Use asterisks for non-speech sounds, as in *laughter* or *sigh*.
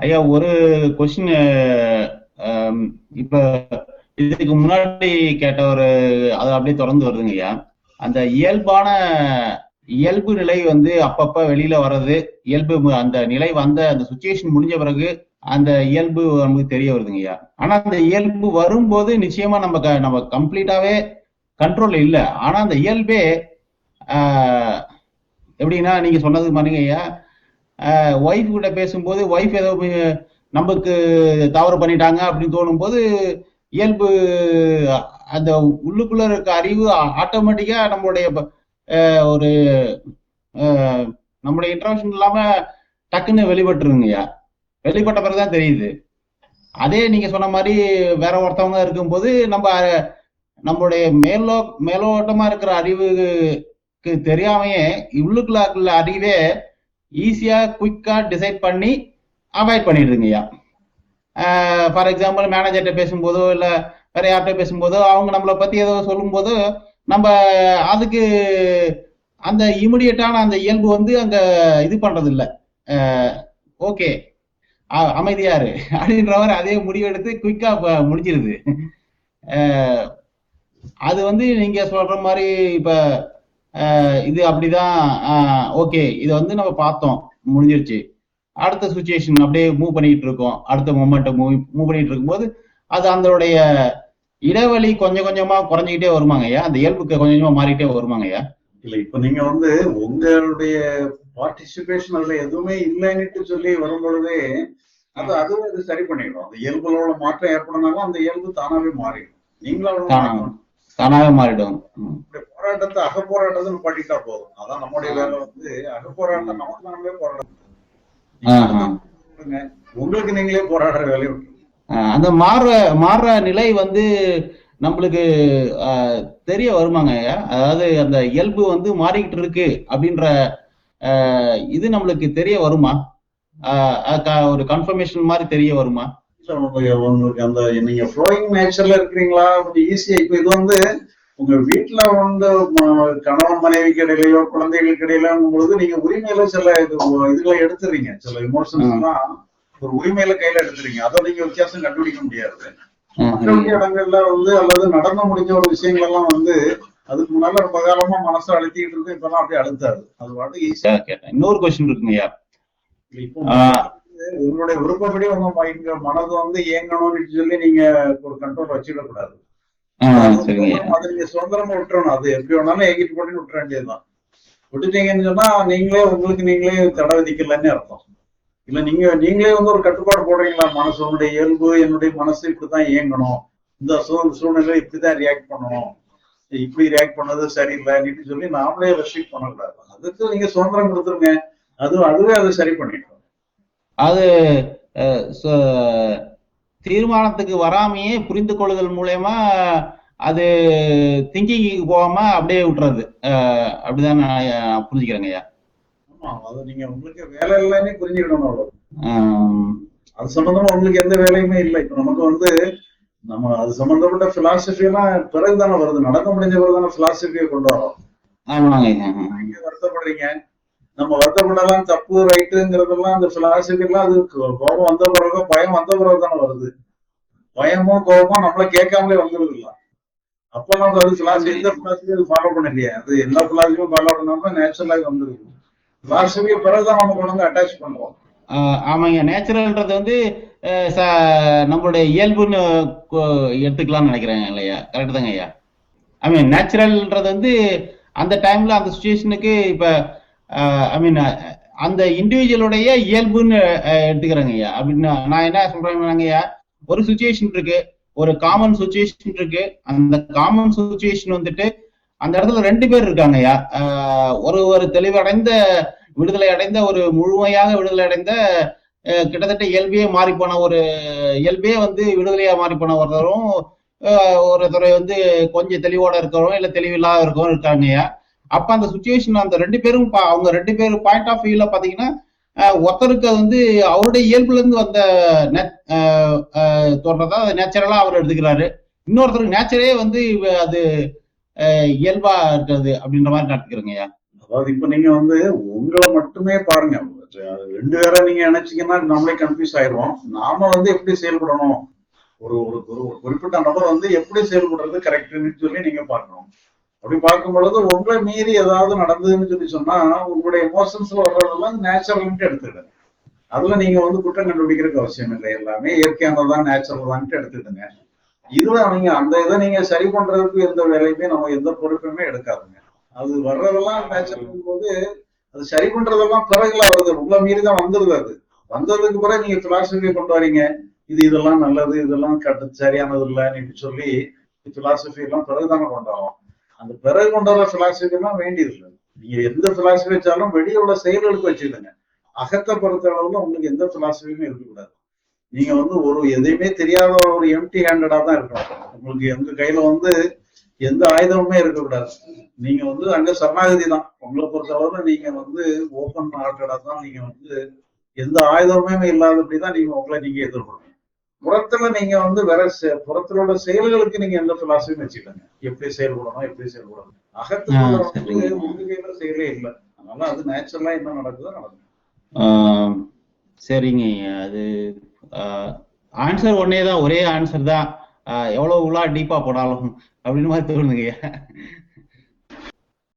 ஐயா ஒரு கொஸ்டின் இப்ப இதுக்கு முன்னாடி கேட்ட ஒரு அது அப்படியே தொடர்ந்து வருதுங்க ஐயா. அந்த இயல்பான இயல்பு நிலை வந்து அப்பப்ப வெளியில வர்றது இயல்பு அந்த நிலை வந்த அந்த சுச்சுவேஷன் முடிஞ்ச பிறகு அந்த இயல்பு நமக்கு தெரிய வருதுங்க ஐயா. ஆனா அந்த இயல்பு வரும்போது நிச்சயமா நம்ம நம்ம கம்ப்ளீட்டாவே கண்ட்ரோல் இல்லை. ஆனா அந்த இயல்பே எப்படின்னா நீங்க சொன்னது மாதிரிங்க ஐயா ஒய்ஃப் கிட்ட பேசும்போது ஒய்ஃப் ஏதோ நமக்கு தவறு பண்ணிட்டாங்க அப்படின்னு தோணும்போது இயல்பு அந்த உள்ளுக்குள்ள இருக்க அறிவு ஆட்டோமேட்டிக்கா நம்மளுடைய ஒரு நம்மளுடைய இன்ட்ரவன்ஷன் இல்லாம டக்குன்னு வெளிப்பட்டுருங்கய்யா. வெளிப்பட்ட பிறகுதான் தெரியுது. அதே நீங்க சொன்ன மாதிரி வேற ஒருத்தவங்க இருக்கும்போது நம்ம நம்மளுடைய மேலோ மேலோட்டமா இருக்கிற அறிவுக்கு தெரியாமையே உள்ளுக்குள்ள இருக்கிற அறிவே ஈஸியா குயிக்கா டிசைட் பண்ணி அவாய்ட் பண்ணிடுதுங்கய்யா. ஃபார் எக்ஸாம்பிள் மேனேஜர்கிட்ட பேசும்போதோ இல்ல வேற யார்கிட்ட பேசும்போதோ அவங்க நம்மளை பத்தி ஏதோ சொல்லும்போது நம்ம அதுக்கு அந்த இமிடியட்டான அந்த இயல்பு வந்து அங்க இது பண்றது இல்ல ஓகே அமைதியாரு *laughs* அப்படின்றவர் அதே முடிவெடுத்து குயிக்கா முடிஞ்சிருது. அது வந்து நீங்க சொல்ற மாதிரி இப்ப இது அப்படிதான் ஓகே இது வந்து நம்ம பார்த்தோம். முடிஞ்சிருச்சு. அடுத்த சுச்சுவேஷன் அப்படியே மூவ் பண்ணிட்டு இருக்கோம். அடுத்த மொமெண்ட் மூவ் மூவ் பண்ணிட்டு இருக்கும்போது அது அதனுடைய இடைவெளி கொஞ்சம் கொஞ்சமா குறைஞ்சிக்கிட்டே வருமாங்க ஐயா? அந்த இயல்புக்கு கொஞ்சம் கொஞ்சமா மாறிட்டே வருமாங்க ஐயா? இல்ல இப்ப நீங்க வந்து உங்களுடைய பார்ட்டிசிபேஷன் அதுல எதுவுமே இல்லைன்னுட்டு சொல்லி வரும்பொழுதே அது அதுவே அது சரி பண்ணிடும். அந்த இயல்புகளோட மாற்றம் ஏற்படனாலும் அந்த இயல்பு தானாவே மாறிடும். நீங்களும். தானாவே மாறிடும். போராட்டத்தை அகப்போராட்டத்தை பண்ணிட்டா போதும். அதான் நம்முடைய வேலை வந்து அகப்போராட்டம் நமக்கு நாமளே போராட்டம். உங்களுக்கு நீங்களே போராடுற வேலையை அந்த மாறுற மாறுற நிலை வந்து நம்மளுக்கு தெரிய வருமாங்க அதாவது அந்த இயல்பு வந்து மாறிக்கிட்டு இருக்கு அப்படின்ற இது நம்மளுக்கு தெரிய வருமா? ஒரு கன்ஃபர்மேஷன் மாதிரி தெரிய வருமா? உங்களுக்கு அந்த நீங்க ஃப்ளோயிங் நேச்சர்ல இருக்கிறீங்களா? ஈஸியா இப்ப இது வந்து உங்க வீட்டுல வந்து கணவன் மனைவிக்கு இடையிலயோ குழந்தைகளுக்கு இடையில பொழுது நீங்க உரிமையில சில இது இதுகளை எடுத்துறீங்க. சில இமோஷன்ஸ் எல்லாம் ஒரு உரிமையில கையில எடுத்துறீங்க. அதை நீங்க வித்தியாசம் கண்டுபிடிக்க முடியாது. இடங்கள்ல வந்து அல்லது நடந்து முடிஞ்ச ஒரு விஷயங்கள் எல்லாம் வந்து அதுக்கு முன்னால ரொம்ப காலமா மனசை அழுத்திட்டு இருக்கு இப்பெல்லாம் அப்படியே அழுத்தாது. அது பாட்டு ஈஸியா கேட்டேன் இன்னொரு கொஸ்டின் இருக்குங்க ஐயா. இப்போ ஆஹ் உங்களுடைய விருப்பப்படி உங்க மனது வந்து இயங்கணும்னு சொல்லி நீங்க ஒரு கண்ட்ரோல் வச்சிடக்கூடாது. அது நீங்க சுதந்திரமா விட்டுறணும். அது எப்படி வேணாலும் ஏகிட்டு போட்டு விட்டுற வேண்டியதுதான். விட்டுட்டீங்கன்னு சொன்னா நீங்களே உங்களுக்கு நீங்களே தடை விதிக்கலன்னு அர்த்தம். இல்ல நீங்க நீங்களே வந்து ஒரு கட்டுப்பாடு போடுறீங்களா? மனசு உன்னுடைய இயல்பு என்னுடைய மனசு இப்படித்தான் இயங்கணும். இந்த சூழ் சூழ்நிலை இப்படிதான் ரியாக்ட் பண்ணணும். இப்படி ரியாக்ட் பண்ணது சரியில்லைன்னு சொல்லி நாமளே ரெஸ்ட்ரிக்ட் பண்ணக்கூடாது. அதுக்கு நீங்க சுதந்திரம் கொடுத்துருங்க. அது அதுவே அதை சரி பண்ணிடும். அது தீர்மானத்துக்கு வராமையே புரிந்து கொள்ளுதல் மூலயமா அது திங்கிங்க்கு போகாம அப்படியே விட்டுறது. அப்படிதான் நான் புரிஞ்சுக்கிறேங்க ஐயா. அது நீங்க உங்களுக்கு வேலை இல்லைன்னு புரிஞ்சுக்கணும் அவ்வளவு. அது சம்பந்தமா உங்களுக்கு எந்த வேலையுமே இல்லை. இப்ப நமக்கு வந்து நம்ம அது சம்பந்தப்பட்ட பிலாசபி எல்லாம் பிறகுதானே வருது. நடக்க முடிஞ்ச பிறகுதானே பிலாசபியை கொண்டு வரோம். வருத்தப்படுறீங்க. நம்ம வருத்தப்படலாம் தப்பு ரைட்டுங்கிறதெல்லாம் அந்த பிலாசபி எல்லாம் அது கோபம் வந்த பிறகு பயம் வந்த பிறகு தானே வருது. பயமோ கோபமோ நம்மள கேட்காமலே வந்துருது இல்ல அப்ப நம்ம அது பிலாசபி எந்த பிலாசபி அது ஃபாலோ பண்ணலையே. அது எல்லா பிலாசபியும் ஃபாலோ பண்ணாம நேச்சுரலாக வந்துருக்கு பிலாசபிய பிறகுதான் நம்ம கொண்டு வந்து அட்டாச் பண்ணுவோம். ஆஹ் ஆமாங்க. நேச்சுரல்ன்றது வந்து ச- நம்மளுடைய இயல்புன்னு கொ- எடுத்துக்கலாம்னு நினைக்கிறேன் இல்லையா? கரெக்ட் தாங்க ஐயா? ஐ மீன் நேச்சுரல்ன்றது வந்து அந்த டைம்ல அந்த சுச்சுவேஷனுக்கு இப்போ ஐ மீன் அந்த இண்டிவிஜுவலுடைய இயல்புன்னு எடுத்துக்கிறேங்க ஐயா. அப்படின்னு நான் என்ன சொல்றேங்க ஐயா ஒரு சுச்சுவேஷன் இருக்கு ஒரு காமன் சுச்சுவேஷன் இருக்கு அந்த காமன் சுச்சுவேஷன் வந்துட்டு அந்த இடத்துல ரெண்டு பேர் இருக்காங்க ஐயா. ஒரு ஒரு தெளிவடைந்த விடுதலை அடைந்த ஒரு முழுமையாக விடுதலை அடைந்த கிட்டத்தட்ட இயல்பே மாறி போன ஒரு இயல்பே வந்து விடுதலையா மாறி போன ஒருத்தரும் ஒருத்தரை வந்து கொஞ்சம் தெளிவோட இருக்கிறவங்க இல்ல தெளிவில்லாத இருக்கவங்க இருக்காங்கய்யா அப்ப அந்த சுச்சுவேஷன் அந்த ரெண்டு பேரும் பா- அவங்க ரெண்டு பேரும் பாயிண்ட் ஆஃப் வியூல பாத்தீங்கன்னா ஒருத்தருக்கு வந்து அவருடைய இயல்புல இருந்து வந்த நே- அஹ், தோன்றதா நேச்சுரலா அவர் எடுத்துக்கிறாரு. இன்னொருத்தருக்கு நேச்சரே வந்து இவ- அது அஹ், இயல்பா இருக்கிறது அப்படின்ற மாதிரி நடத்துக்கிறேங்கய்யா அதாவது இப்ப நீங்க வந்து உங்களை மட்டுமே பாருங்க. ரெண்டு பேரை நீங்க நினைச்சீங்கன்னா நம்மளே கன்ஃபியூஸ் ஆயிடுவோம். நாம வந்து எப்படி செயல்படணும்? ஒரு ஒரு குறிப்பிட்ட நபர் வந்து எப்படி செயல்படுறது கரெக்ட்னு சொல்லி நீங்க பாக்கணும் அப்படி பார்க்கும் பொழுது உங்களை மீறி ஏதாவது நடந்ததுன்னு சொல்லி சொன்னா உங்களுடைய எமோஷன்ஸ்ல வர்றதெல்லாம் நேச்சுரல்ன்ட்டு எடுத்துக்கிடுங்க அதுல நீங்க வந்து குற்றம் கண்டுபிடிக்கிறதுக்கு அவசியம் இல்லை. எல்லாமே இயற்கையானதான் நேச்சுரல் தான்ட்டு எடுத்துக்கிடுங்க இதுல நீங்க அந்த இதை நீங்க சரி பண்றதுக்கு எந்த வேலையுமே நம்ம எந்த பொறுப்புமே எடுக்காதுங்க. அது வர்றதெல்லாம் நேச்சுரல் போது அது சரி பண்றதெல்லாம் பிறகுல வருது உங்களை மீறி தான் வந்துருது அது. வந்ததுக்கு பிறகு நீங்க பிலாசபியை கொண்டு வரீங்க. இது இதெல்லாம் நல்லது இதெல்லாம் கட்டு சரியானது இல்லைன்னு சொல்லி பிலாசபி எல்லாம் பிறகுதானே கொண்டாடும் அந்த பிறகு கொண்டு வர பிலாசபி எல்லாம் வேண்டியது இல்லை. நீங்க எந்த பிலாசபி வச்சாலும் வெளியே உள்ள செயல்களுக்கு வச்சுக்கோங்க. அகத்தை பொறுத்த அளவுல உங்களுக்கு எந்த பிலாசபியுமே இருக்கக்கூடாது. நீங்க வந்து ஒரு எதையுமே தெரியாத ஒரு எம்டி ஹேண்டடா தான் இருக்கணும். உங்களுக்கு எங்க கையில வந்து எந்த ஆயுதமுமே இருக்கக்கூடாது. நீங்க வந்து அங்க சரணாகதி தான். உங்களை பொறுத்தளவுல நீங்க வந்து ஓப்பன் ஹார்ட்டடா தான் நீங்க வந்து எந்த ஆயுதமுமே இல்லாதபடி தான் நீங்க உங்களை நீங்க எதிர்கொள்ளணும். புறத்துல நீங்க வந்து வேற செ- புறத்துல உள்ள செயல்களுக்கு நீங்க எந்த பிலாசபியும் வச்சுக்கோங்க. எப்படி செயல்படணும் எப்படி செயல்படணும் அகத்துக்குள்ள ஆ, வந்து சரிங்க. உங்க கையில செயலே இல்லை. அதனால அது நேச்சுரலா என்ன நடக்குதோ நடக்கும். சரிங்க. அது ஆன்சர் ஒன்னே தான் ஒரே ஆன்சர் தான். எவ்வளவு உலா டீப்பா போனாலும் அப்படின்னு மாதிரி தோணுதுங்க.